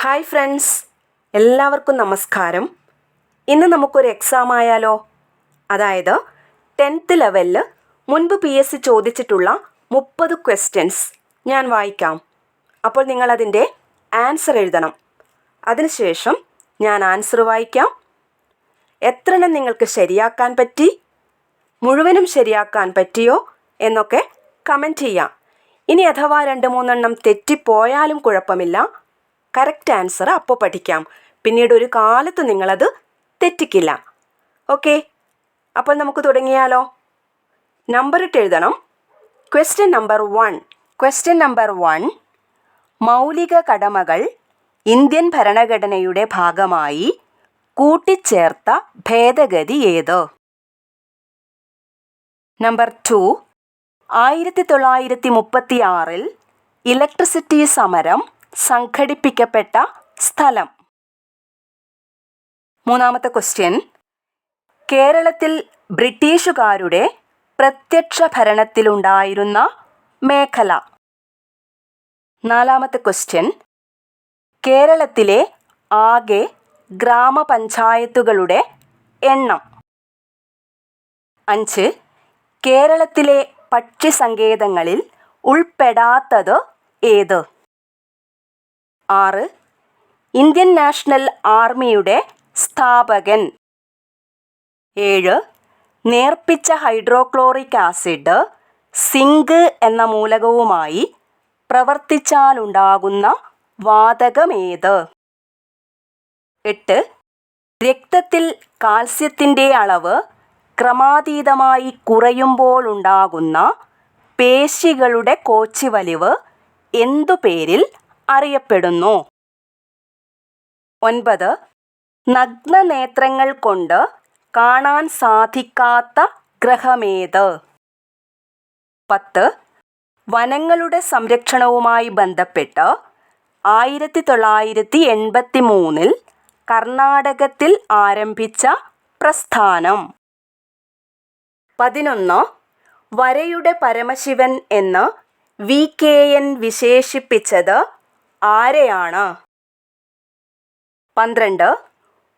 Hi friends. എല്ലാവർക്കും നമസ്കാരം. ഇന്ന് നമുക്കൊരു എക്സാം ആയാലോ? അതായത് ടെൻത്ത് ലെവലിൽ മുൻപ് പി എസ് സി ചോദിച്ചിട്ടുള്ള മുപ്പത് ക്വസ്റ്റ്യൻസ് ഞാൻ വായിക്കാം. അപ്പോൾ നിങ്ങളതിന്റെ ആൻസർ എഴുതണം. അതിനുശേഷം ഞാൻ ആൻസർ വായിക്കാം. എത്രണ്ണം നിങ്ങൾക്ക് ശരിയാക്കാൻ പറ്റി? മുഴുവനും ശരിയാക്കാൻ പറ്റിയോ? എന്നൊക്കെ കമന്റ് ചെയ്യാം. ഇനി അഥവാ രണ്ട് മൂന്നെണ്ണം തെറ്റിപ്പോയാലും കുഴപ്പമില്ല. കറക്റ്റ് ആൻസർ അപ്പോൾ പഠിക്കാം. പിന്നീട് ഒരു കാലത്ത് നിങ്ങളത് തെറ്റിക്കില്ല. ഓക്കെ? അപ്പോൾ നമുക്ക് തുടങ്ങിയാലോ? നമ്പർ ഇട്ട് എഴുതണം. Question number one question number one മൗലിക കടമകൾ ഇന്ത്യൻ ഭരണഘടനയുടെ ഭാഗമായി കൂട്ടിച്ചേർത്ത ഭേദഗതി ഏത്? നമ്പർ ടു ആയിരത്തി തൊള്ളായിരത്തി മുപ്പത്തി ആറിൽ ഇലക്ട്രിസിറ്റി സമരം സംഘടിപ്പിക്കപ്പെട്ട സ്ഥലം. മൂന്നാമത്തെ ക്വസ്റ്റ്യൻ കേരളത്തിൽ ബ്രിട്ടീഷുകാരുടെ പ്രത്യക്ഷ ഭരണത്തിലുണ്ടായിരുന്ന മേഖല. നാലാമത്തെ ക്വസ്റ്റ്യൻ കേരളത്തിലെ ആകെ ഗ്രാമപഞ്ചായത്തുകളുടെ എണ്ണം. അഞ്ച്. കേരളത്തിലെ പക്ഷി പക്ഷിസങ്കേതങ്ങളിൽ ഉൾപ്പെടാത്തത് ഏത്? ആറ്. ഇന്ത്യൻ നാഷണൽ ആർമിയുടെ സ്ഥാപകൻ. ഏഴ്. നേർപ്പിച്ച ഹൈഡ്രോക്ലോറിക് ആസിഡ് സിങ്ക് എന്ന മൂലകവുമായി പ്രവർത്തിച്ചാലുണ്ടാകുന്ന വാതകമേത്? എട്ട്. രക്തത്തിൽ കാൽസ്യത്തിന്റെ അളവ് ക്രമാതീതമായി കുറയുമ്പോൾ ഉണ്ടാകുന്ന പേശികളുടെ കോച്ചിവലിവ് എന്തു പേരിൽ? അറിയപ്പെടുന്നു. ഒൻപത്. നഗ്നനേത്രങ്ങൾ കൊണ്ട് കാണാൻ സാധിക്കാത്ത ഗ്രഹമേത്? പത്ത്. വനങ്ങളുടെ സംരക്ഷണവുമായി ബന്ധപ്പെട്ട് ആയിരത്തി തൊള്ളായിരത്തി എൺപത്തി മൂന്നിൽ കർണാടകത്തിൽ ആരംഭിച്ച പ്രസ്ഥാനം. പതിനൊന്ന്. വരയുടെ പരമശിവൻ എന്ന് വി കെ എൻ വിശേഷിപ്പിച്ചത് ആരെയാണ്? പന്ത്രണ്ട്.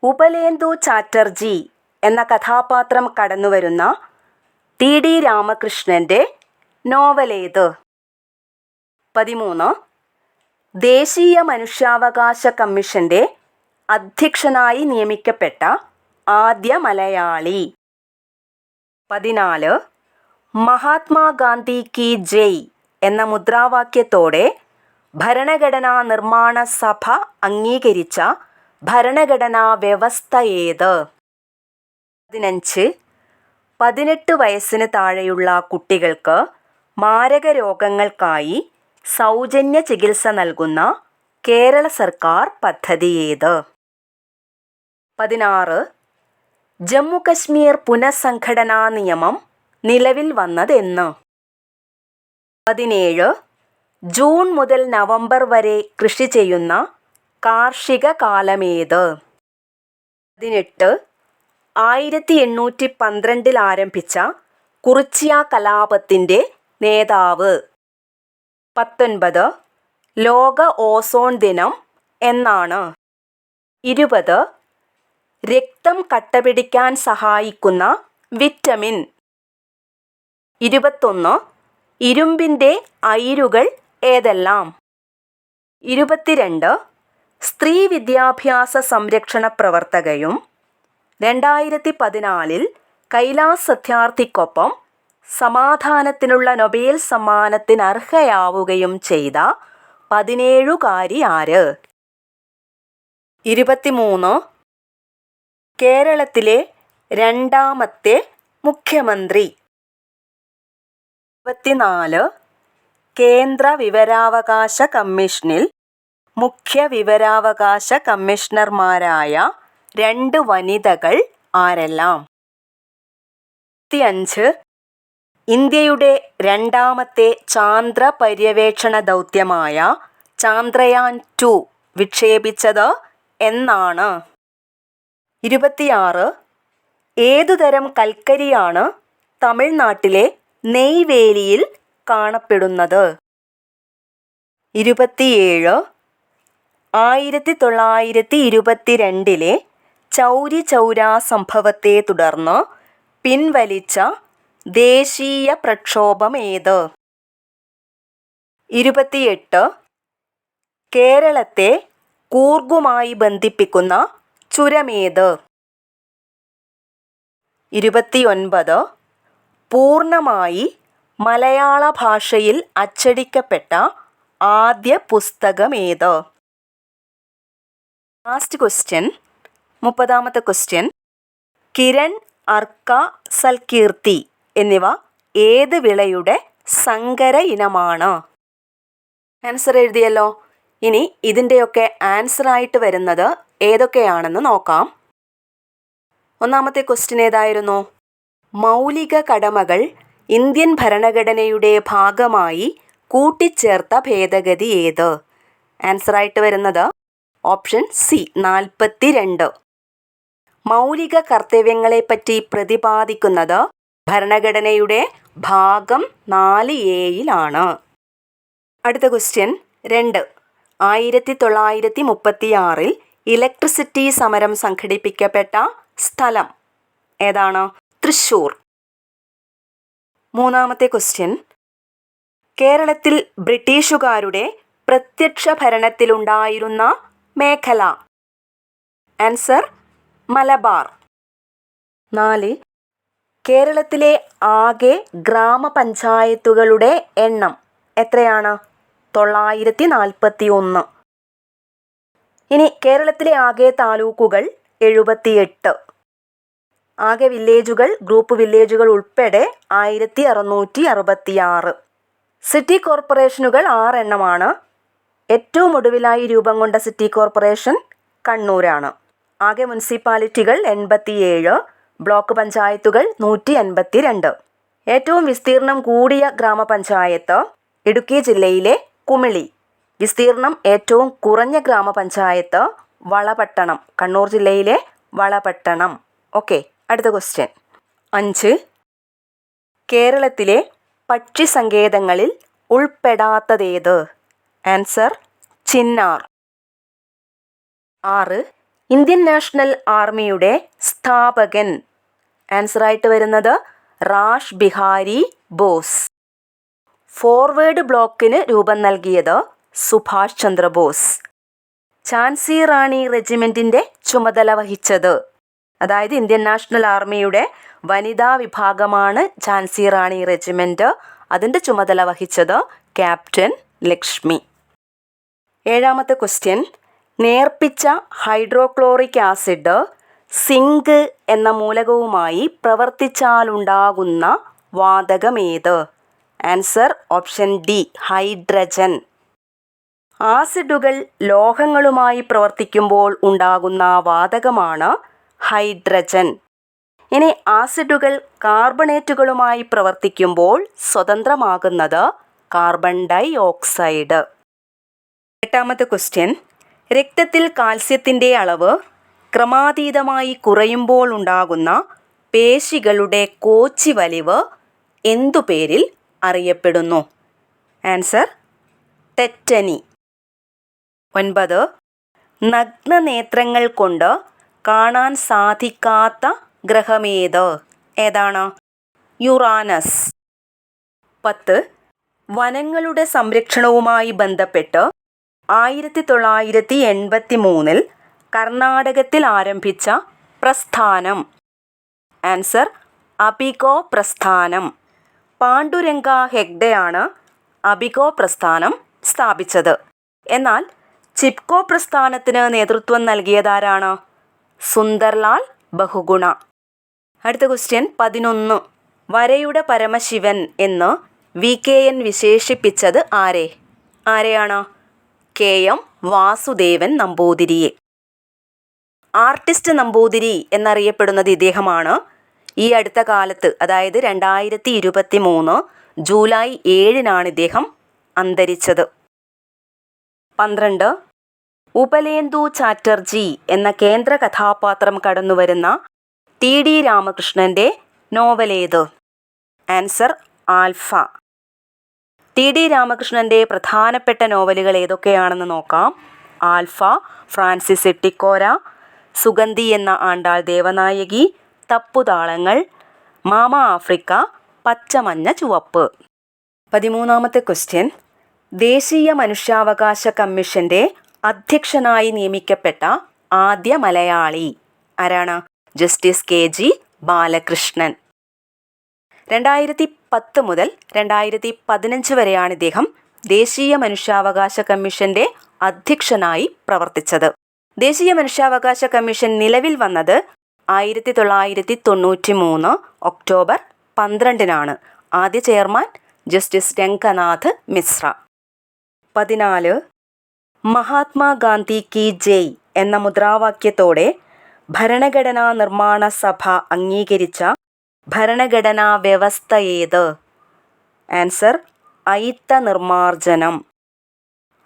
ഉപലേന്ദു ചാറ്റർജി എന്ന കഥാപാത്രം കടന്നുവരുന്ന ടി ഡി രാമകൃഷ്ണന്റെ നോവലേത് പതിമൂന്ന്. ദേശീയ മനുഷ്യാവകാശ കമ്മീഷന്റെ അധ്യക്ഷനായി നിയമിക്കപ്പെട്ട ആദ്യ മലയാളി. പതിനാല്. മഹാത്മാഗാന്ധി കി ജയ് എന്ന മുദ്രാവാക്യത്തോടെ ഭരണഘടനാ നിർമ്മാണ സഭ അംഗീകരിച്ച ഭരണഘടനാ വ്യവസ്ഥ ഏത്? പതിനഞ്ച്. പതിനെട്ട് വയസ്സിന് താഴെയുള്ള കുട്ടികൾക്ക് മാരക രോഗങ്ങൾക്കായി സൗജന്യ ചികിത്സ നൽകുന്ന കേരള സർക്കാർ പദ്ധതി ഏത്? പതിനാറ്. ജമ്മു കശ്മീർ പുനഃസംഘടനാ നിയമം നിലവിൽ വന്നതെന്ന് പതിനേഴ്. ജൂൺ മുതൽ നവംബർ വരെ കൃഷി ചെയ്യുന്ന കാർഷിക കാലമേത്? പതിനെട്ട്. ആയിരത്തി എണ്ണൂറ്റി പന്ത്രണ്ടിൽ ആരംഭിച്ച കുറിച്യ കലാപത്തിന്റെ നേതാവ്. പത്തൊൻപത്. ലോക ഓസോൺ ദിനം എന്നാണ്. ഇരുപത്. രക്തം കട്ടപിടിക്കാൻ സഹായിക്കുന്ന വിറ്റമിൻ. ഇരുപത്തൊന്ന്. ഇരുമ്പിന്റെ അയിരുകൾ ഏതെല്ലാം? ഇരുപത്തിരണ്ട് സ്ത്രീ വിദ്യാഭ്യാസ സംരക്ഷണ പ്രവർത്തകയും രണ്ടായിരത്തി പതിനാലിൽ കൈലാസ് സത്യാർത്ഥിക്കൊപ്പം സമാധാനത്തിനുള്ള നൊബേൽ സമ്മാനത്തിന് അർഹയാവുകയും ചെയ്ത പതിനേഴുകാരി ആര്? ഇരുപത്തിമൂന്ന് കേരളത്തിലെ രണ്ടാമത്തെ മുഖ്യമന്ത്രി. ഇരുപത്തിനാല് കേന്ദ്ര വിവരാവകാശ കമ്മീഷനിൽ മുഖ്യ വിവരാവകാശ കമ്മീഷണർമാരായ രണ്ട് വനിതകൾ ആരെല്ലാം? ഇരുപത്തിയഞ്ച് ഇന്ത്യയുടെ രണ്ടാമത്തെ ചാന്ദ്ര പര്യവേക്ഷണ ദൗത്യമായ ചാന്ദ്രയാൻ ടു വിക്ഷേപിച്ചത് എന്നാണ്. ഇരുപത്തിയാറ്. ഏതുതരം കൽക്കരിയാണ് തമിഴ്നാട്ടിലെ നെയ്വേലിയിൽ കാണപ്പെടുന്നത്. ഇരുപത്തിയേഴ്. ആയിരത്തി തൊള്ളായിരത്തി ഇരുപത്തിരണ്ടിലെ ചൗരി ചൗരാ സംഭവത്തെ തുടർന്ന് പിൻവലിച്ച ദേശീയ പ്രക്ഷോഭം പ്രക്ഷോഭമേത് ഇരുപത്തിയെട്ട്. കേരളത്തെ കൂർഗുമായി ബന്ധിപ്പിക്കുന്ന ചുരമേത്? ഇരുപത്തിയൊൻപത്. പൂർണമായി മലയാള ഭാഷയിൽ അച്ചടിക്കപ്പെട്ട ആദ്യ പുസ്തകം പുസ്തകമേത്? ലാസ്റ്റ് ക്വസ്റ്റ്യൻ മുപ്പതാമത്തെ ക്വസ്റ്റ്യൻ കിരൺ അർക്ക സൽകീർത്തി എന്നിവ ഏത് വിളയുടെ സങ്കര ഇനമാണ്? ആൻസർ എഴുതിയല്ലോ. ഇനി ഇതിന്റെയൊക്കെ ആൻസറായിട്ട് വരുന്നത് ഏതൊക്കെയാണെന്ന് നോക്കാം. ഒന്നാമത്തെ ക്വസ്റ്റ്യൻ ഏതായിരുന്നു? മൗലിക കടമകൾ ഇന്ത്യൻ ഭരണഘടനയുടെ ഭാഗമായി കൂട്ടിച്ചേർത്ത ഭേദഗതി ഏത്? ആൻസറായിട്ട് വരുന്നത് ഓപ്ഷൻ സി നാൽപ്പത്തി രണ്ട് മൗലിക കർത്തവ്യങ്ങളെപ്പറ്റി പ്രതിപാദിക്കുന്നത് ഭരണഘടനയുടെ ഭാഗം നാല് എയിലാണ് അടുത്ത ക്വസ്റ്റ്യൻ രണ്ട്. ആയിരത്തി തൊള്ളായിരത്തി മുപ്പത്തിയാറിൽ ഇലക്ട്രിസിറ്റി സമരം സംഘടിപ്പിക്കപ്പെട്ട സ്ഥലം ഏതാണ്? തൃശ്ശൂർ. മൂന്നാമത്തെ ക്വസ്റ്റ്യൻ കേരളത്തിൽ ബ്രിട്ടീഷുകാരുടെ പ്രത്യക്ഷ ഭരണത്തിലുണ്ടായിരുന്ന മേഖല. ആൻസർ മലബാർ. നാല് കേരളത്തിലെ ആകെ ഗ്രാമപഞ്ചായത്തുകളുടെ എണ്ണം എത്രയാണ്? തൊള്ളായിരത്തി നാൽപ്പത്തി ഒന്ന് ഇനി കേരളത്തിലെ ആകെ താലൂക്കുകൾ എഴുപത്തിയെട്ട്. ആകെ വില്ലേജുകൾ ഗ്രൂപ്പ് വില്ലേജുകൾ ഉൾപ്പെടെ ആയിരത്തി അറുന്നൂറ്റി അറുപത്തിയാറ് സിറ്റി കോർപ്പറേഷനുകൾ ആറെണ്ണമാണ്. ഏറ്റവും ഒടുവിലായി രൂപം കൊണ്ട സിറ്റി കോർപ്പറേഷൻ കണ്ണൂരാണ്. ആകെ മുനിസിപ്പാലിറ്റികൾ എൺപത്തിയേഴ് ബ്ലോക്ക് പഞ്ചായത്തുകൾ നൂറ്റി എൺപത്തി രണ്ട് ഏറ്റവും വിസ്തീർണം കൂടിയ ഗ്രാമപഞ്ചായത്ത് ഇടുക്കി ജില്ലയിലെ കുമിളി. വിസ്തീർണം ഏറ്റവും കുറഞ്ഞ ഗ്രാമപഞ്ചായത്ത് വളപട്ടണം കണ്ണൂർ ജില്ലയിലെ വളപട്ടണം. ഓക്കെ. അടുത്ത ക്വസ്റ്റ്യൻ അഞ്ച്. കേരളത്തിലെ പക്ഷി സങ്കേതങ്ങളിൽ ഉൾപ്പെടാത്തതേത്? ആൻസർ ചിന്നാർ. ആറ്. ഇന്ത്യൻ നാഷണൽ ആർമിയുടെ സ്ഥാപകൻ. ആൻസറായിട്ട് വരുന്നത് റാഷ് ബിഹാരി ബോസ്. ഫോർവേഡ് ബ്ലോക്കിന് രൂപം നൽകിയത് സുഭാഷ് ചന്ദ്രബോസ്. ഝാൻസി റാണി റെജിമെന്റിന്റെ ചുമതല വഹിച്ചത് അതായത് ഇന്ത്യൻ നാഷണൽ ആർമിയുടെ വനിതാ വിഭാഗമാണ് ഝാൻസി റാണി റെജിമെന്റ് അതിന്റെ ചുമതല വഹിച്ചത് ക്യാപ്റ്റൻ ലക്ഷ്മി. ഏഴാമത്തെ ക്വസ്റ്റ്യൻ നേർപ്പിച്ച ഹൈഡ്രോക്ലോറിക് ആസിഡ് സിങ്ക് എന്ന മൂലകവുമായി പ്രവർത്തിച്ചാലുണ്ടാകുന്ന വാതകമേത്? Answer option D hydrogen. ആസിഡുകൾ ലോഹങ്ങളുമായി പ്രവർത്തിക്കുമ്പോൾ ഉണ്ടാകുന്ന വാതകമാണ് ഹൈഡ്രജൻ. ഇനി ആസിഡുകൾ കാർബണേറ്റുകളുമായി പ്രവർത്തിക്കുമ്പോൾ സ്വതന്ത്രമാകുന്നത് കാർബൺ ഡൈ ഓക്സൈഡ് എട്ടാമത്തെ ക്വസ്റ്റ്യൻ. രക്തത്തിൽ കാൽസ്യത്തിന്റെ അളവ് ക്രമാതീതമായി കുറയുമ്പോൾ ഉണ്ടാകുന്ന പേശികളുടെ കോച്ചി വലിവ് എന്തു പേരിൽ അറിയപ്പെടുന്നു? Answer tetany. ഒൻപത്. നഗ്നനേത്രങ്ങൾ കൊണ്ട് കാണാൻ സാധിക്കാത്ത ഗ്രഹമേത്? ഏതാണ്? യുറാനസ്. പത്ത്. വനങ്ങളുടെ സംരക്ഷണവുമായി ബന്ധപ്പെട്ട് ആയിരത്തി തൊള്ളായിരത്തി എൺപത്തി മൂന്നിൽ കർണാടകത്തിൽ ആരംഭിച്ച പ്രസ്ഥാനം. ആൻസർ അബിഗോ പ്രസ്ഥാനം. പാണ്ഡുരംഗ ഹെഗ്ഡയാണ് അബിഗോ പ്രസ്ഥാനം സ്ഥാപിച്ചത്. എന്നാൽ ചിപ്കോ പ്രസ്ഥാനത്തിന് നേതൃത്വം നൽകിയതാരാണ്? സുന്ദർലാൽ ബഹുഗുണ. അടുത്ത ക്വസ്റ്റ്യൻ പതിനൊന്ന്. വരയുടെ പരമശിവൻ എന്ന് വി കെ എൻ വിശേഷിപ്പിച്ചത് ആരെ? ആരെയാണ്? കെ എം വാസുദേവൻ നമ്പൂതിരിയെ. ആർട്ടിസ്റ്റ് നമ്പൂതിരി എന്നറിയപ്പെടുന്നത് ഇദ്ദേഹമാണ്. ഈ അടുത്ത കാലത്ത് അതായത് രണ്ടായിരത്തി ഇരുപത്തി മൂന്ന് ജൂലൈ ഏഴിനാണ് ഇദ്ദേഹം അന്തരിച്ചത്. പന്ത്രണ്ട്. ഉപലേന്ദു ചാറ്റർജി എന്ന കേന്ദ്ര കഥാപാത്രം കടന്നുവരുന്ന ടി ഡി രാമകൃഷ്ണന്റെ നോവലേത്? Answer Alpha. ടി ഡി രാമകൃഷ്ണന്റെ പ്രധാനപ്പെട്ട നോവലുകൾ ഏതൊക്കെയാണെന്ന് നോക്കാം. ആൽഫ ഫ്രാൻസിസ് എട്ടിക്കോര സുഗന്ധി എന്ന ആണ്ടാൾ ദേവനായകി തപ്പുതാളങ്ങൾ മാമ ആഫ്രിക്ക പച്ചമഞ്ഞ ചുവപ്പ്. പതിമൂന്നാമത്തെ ക്വസ്റ്റ്യൻ. ദേശീയ മനുഷ്യാവകാശ കമ്മീഷന്റെ അധ്യക്ഷനായി നിയമിക്കപ്പെട്ട ആദ്യ മലയാളി. ആരാണ്? Justice K G Balakrishnan. രണ്ടായിരത്തി പത്ത് മുതൽ രണ്ടായിരത്തി പതിനഞ്ച് വരെയാണ് ഇദ്ദേഹം ദേശീയ മനുഷ്യാവകാശ കമ്മീഷന്റെ അധ്യക്ഷനായി പ്രവർത്തിച്ചത്. ദേശീയ മനുഷ്യാവകാശ കമ്മീഷൻ നിലവിൽ വന്നത് ആയിരത്തി തൊള്ളായിരത്തി തൊണ്ണൂറ്റി മൂന്ന് ഒക്ടോബർ പന്ത്രണ്ടിനാണ്. ആദ്യ ചെയർമാൻ ജസ്റ്റിസ് രംഗനാഥ് മിശ്ര. പതിനാല് മഹാത്മാഗാന്ധി കി ജയ് എന്ന മുദ്രാവാക്യത്തോടെ ഭരണഘടനാ നിർമ്മാണ സഭ അംഗീകരിച്ച ഭരണഘടനാ വ്യവസ്ഥ ഏത് ആൻസർ അയിത്ത നിർമാർജനം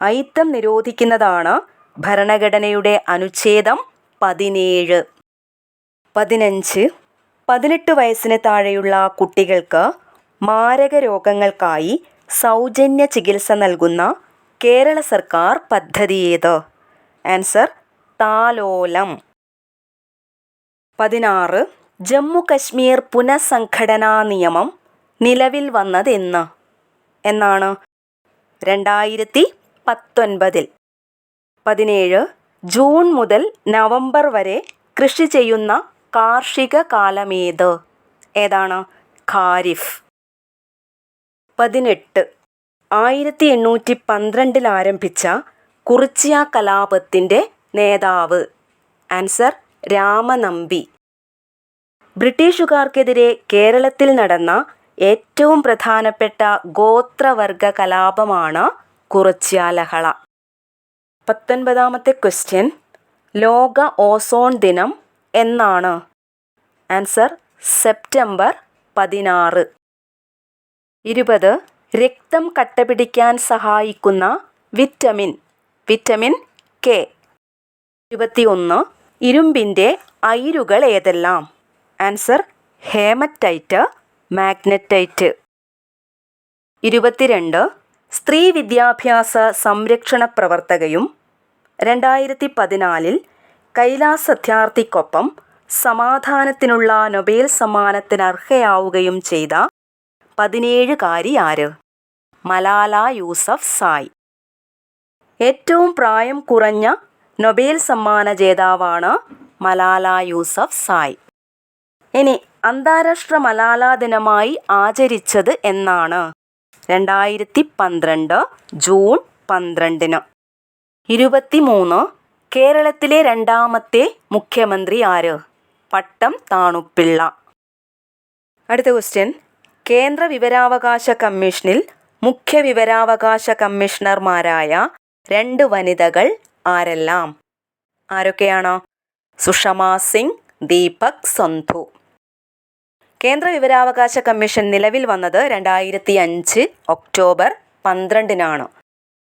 അയിത്തം നിരോധിക്കുന്നതാണ് ഭരണഘടനയുടെ അനുച്ഛേദം പതിനേഴ്. പതിനഞ്ച്. പതിനെട്ട് വയസ്സിന് താഴെയുള്ള കുട്ടികൾക്ക് മാരക രോഗങ്ങൾക്കായി സൗജന്യ ചികിത്സ നൽകുന്ന കേരള സർക്കാർ പദ്ധതി ഏത്? ആൻസർ താലോലം. പതിനാറ് ജമ്മു കശ്മീർ പുനഃസംഘടനാ നിയമം നിലവിൽ വന്നതെന്ന് എന്നാണ്? രണ്ടായിരത്തി പത്തൊൻപതിൽ. പതിനേഴ് ജൂൺ മുതൽ നവംബർ വരെ കൃഷി ചെയ്യുന്ന കാർഷിക കാലമേത് ഏതാണ്? ഖാരിഫ്. പതിനെട്ട് ആയിരത്തി എണ്ണൂറ്റി പന്ത്രണ്ടിൽ ആരംഭിച്ച കുറിച്ചിയ കലാപത്തിന്റെ നേതാവ്. ആൻസർ രാമനമ്പി. ബ്രിട്ടീഷുകാർക്കെതിരെ കേരളത്തിൽ നടന്ന ഏറ്റവും പ്രധാനപ്പെട്ട ഗോത്രവർഗ കലാപമാണ് കുറിച്യാലഹള പത്തൊൻപതാമത്തെ ക്വസ്റ്റ്യൻ ലോക ഓസോൺ ദിനം എന്നാണ്? ആൻസർ സെപ്റ്റംബർ പതിനാറ്. ഇരുപത് രക്തം കട്ടപിടിക്കാൻ സഹായിക്കുന്ന വിറ്റമിൻ വിറ്റമിൻ കെ. ഇരുപത്തിയൊന്ന് ഇരുമ്പിന്റെ അയിരുകൾ ഏതെല്ലാം? Answer haematite magnetite. ഇരുപത്തിരണ്ട് സ്ത്രീ വിദ്യാഭ്യാസ സംരക്ഷണ പ്രവർത്തകയും. രണ്ടായിരത്തി പതിനാലിൽ കൈലാസ് സത്യാർത്ഥിക്കൊപ്പം സമാധാനത്തിനുള്ള നൊബേൽ സമ്മാനത്തിന് അർഹയാവുകയും ചെയ്ത പതിനേഴുകാരി ആര്? മലാല യൂസഫ് സായ്. ഏറ്റവും പ്രായം കുറഞ്ഞ നൊബേൽ സമ്മാന ജേതാവാണ് മലാല യൂസഫ് സായ്. ഇനി അന്താരാഷ്ട്ര മലാല ദിനമായി ആചരിച്ചത് എന്നാണ്. രണ്ടായിരത്തി പന്ത്രണ്ട് ജൂൺ പന്ത്രണ്ടിന്. ഇരുപത്തിമൂന്ന് കേരളത്തിലെ രണ്ടാമത്തെ മുഖ്യമന്ത്രി ആര്? പട്ടം താണുപ്പിള്ള അടുത്ത ക്വസ്റ്റ്യൻ കേന്ദ്ര വിവരാവകാശ കമ്മീഷനിൽ മുഖ്യ വിവരാവകാശ കമ്മീഷണർമാരായ രണ്ട് വനിതകൾ ആരെല്ലാം? ആരൊക്കെയാണ്? സുഷമ സിംഗ് ദീപക് സന്ധു. കേന്ദ്ര വിവരാവകാശ കമ്മീഷൻ നിലവിൽ വന്നത് രണ്ടായിരത്തി അഞ്ച് ഒക്ടോബർ പന്ത്രണ്ടിനാണ്.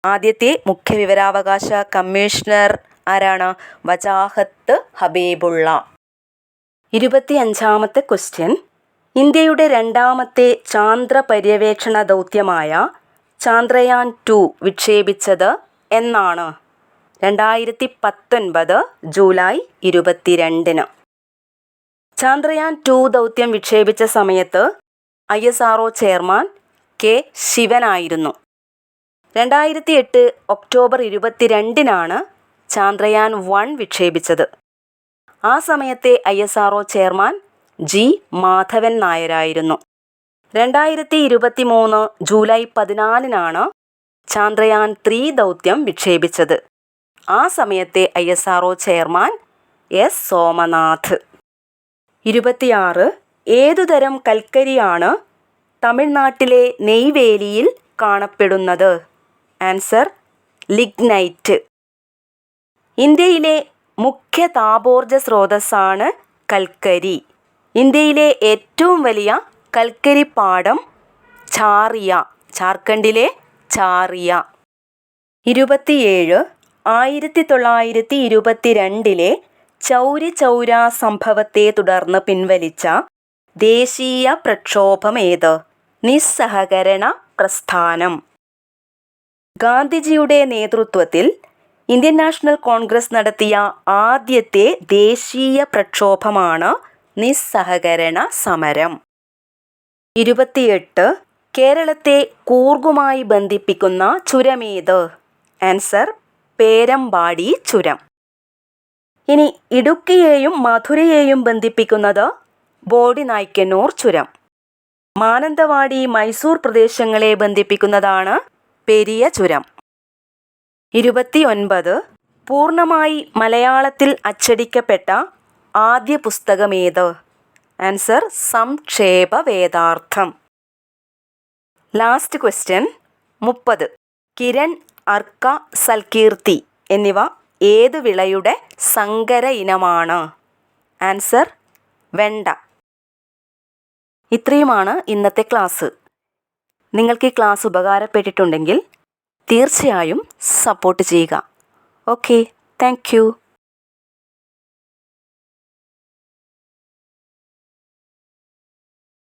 ആദ്യത്തെ മുഖ്യ വിവരാവകാശ കമ്മീഷണർ ആരാണ്? വജാഹത്ത് ഹബീബുള്ള. ഇരുപത്തിയഞ്ചാമത്തെ ക്വസ്റ്റ്യൻ. ഇന്ത്യയുടെ രണ്ടാമത്തെ ചാന്ദ്ര പര്യവേക്ഷണ ദൗത്യമായ ചാന്ദ്രയാൻ ടു വിക്ഷേപിച്ചത് എന്നാണ്. രണ്ടായിരത്തി പത്തൊൻപത് ജൂലൈ ഇരുപത്തിരണ്ടിന്. ചാന്ദ്രയാൻ ടു ദൗത്യം വിക്ഷേപിച്ച സമയത്ത് I S R chairman K ശിവനായിരുന്നു. രണ്ടായിരത്തി എട്ട് ഒക്ടോബർ ഇരുപത്തിരണ്ടിനാണ് ചാന്ദ്രയാൻ വൺ വിക്ഷേപിച്ചത്. ആ സമയത്തെ I S R chairman G. Madhavan നായരായിരുന്നു. രണ്ടായിരത്തി ഇരുപത്തി മൂന്ന് ജൂലൈ പതിനാലിനാണ് ചാന്ദ്രയാൻ ത്രീ ദൗത്യം വിക്ഷേപിച്ചത്. ആ സമയത്തെ I S R chairman S. Somanath. ഇരുപത്തിയാറ് ഏതുതരം കൽക്കരിയാണ് തമിഴ്നാട്ടിലെ നെയ്വേലിയിൽ കാണപ്പെടുന്നത്? Answer lignite. ഇന്ത്യയിലെ മുഖ്യ താപോർജ സ്രോതസ്സാണ് കൽക്കരി. ഇന്ത്യയിലെ ഏറ്റവും വലിയ കൽക്കരി പാടം ചാറിയ ജാർഖണ്ഡിലെ ചാറിയ. ഇരുപത്തിയേഴ് ആയിരത്തി തൊള്ളായിരത്തി ഇരുപത്തിരണ്ടിലെ ചൗരി ചൗര സംഭവത്തെ തുടർന്ന് പിൻവലിച്ച ദേശീയ പ്രക്ഷോഭം ഏത് നിസ്സഹകരണ പ്രസ്ഥാനം. ഗാന്ധിജിയുടെ നേതൃത്വത്തിൽ ഇന്ത്യൻ നാഷണൽ കോൺഗ്രസ് നടത്തിയ ആദ്യത്തെ ദേശീയ പ്രക്ഷോഭമാണ് നിസ്സഹകരണ സമരം. ഇരുപത്തിയെട്ട് കേരളത്തെ കൂർഗുമായി ബന്ധിപ്പിക്കുന്ന ചുരമേത്. ആൻസർ പേരമ്പാടി ചുരം. ഇനി ഇടുക്കിയെയും മധുരയെയും ബന്ധിപ്പിക്കുന്നത് ബോഡി നായ്ക്കന്നൂർ ചുരം. മാനന്തവാടി മൈസൂർ പ്രദേശങ്ങളെ ബന്ധിപ്പിക്കുന്നതാണ് പെരിയ ചുരം. ഇരുപത്തിയൊൻപത് പൂർണമായി മലയാളത്തിൽ അച്ചടിക്കപ്പെട്ട ആദ്യ പുസ്തകമേത്? Answer Samkshepa Vedartham. Last question മുപ്പത്. കിരൺ അർക്ക സൽകീർത്തി എന്നിവ ഏത് വിളയുടെ സങ്കര ഇനമാണ്? ആൻസർ വെണ്ട. ഇത്രയുമാണ് ഇന്നത്തെ ക്ലാസ് നിങ്ങൾക്ക് ഈ ക്ലാസ് ഉപകാരപ്പെട്ടിട്ടുണ്ടെങ്കിൽ തീർച്ചയായും സപ്പോർട്ട് ചെയ്യുക. Okay thank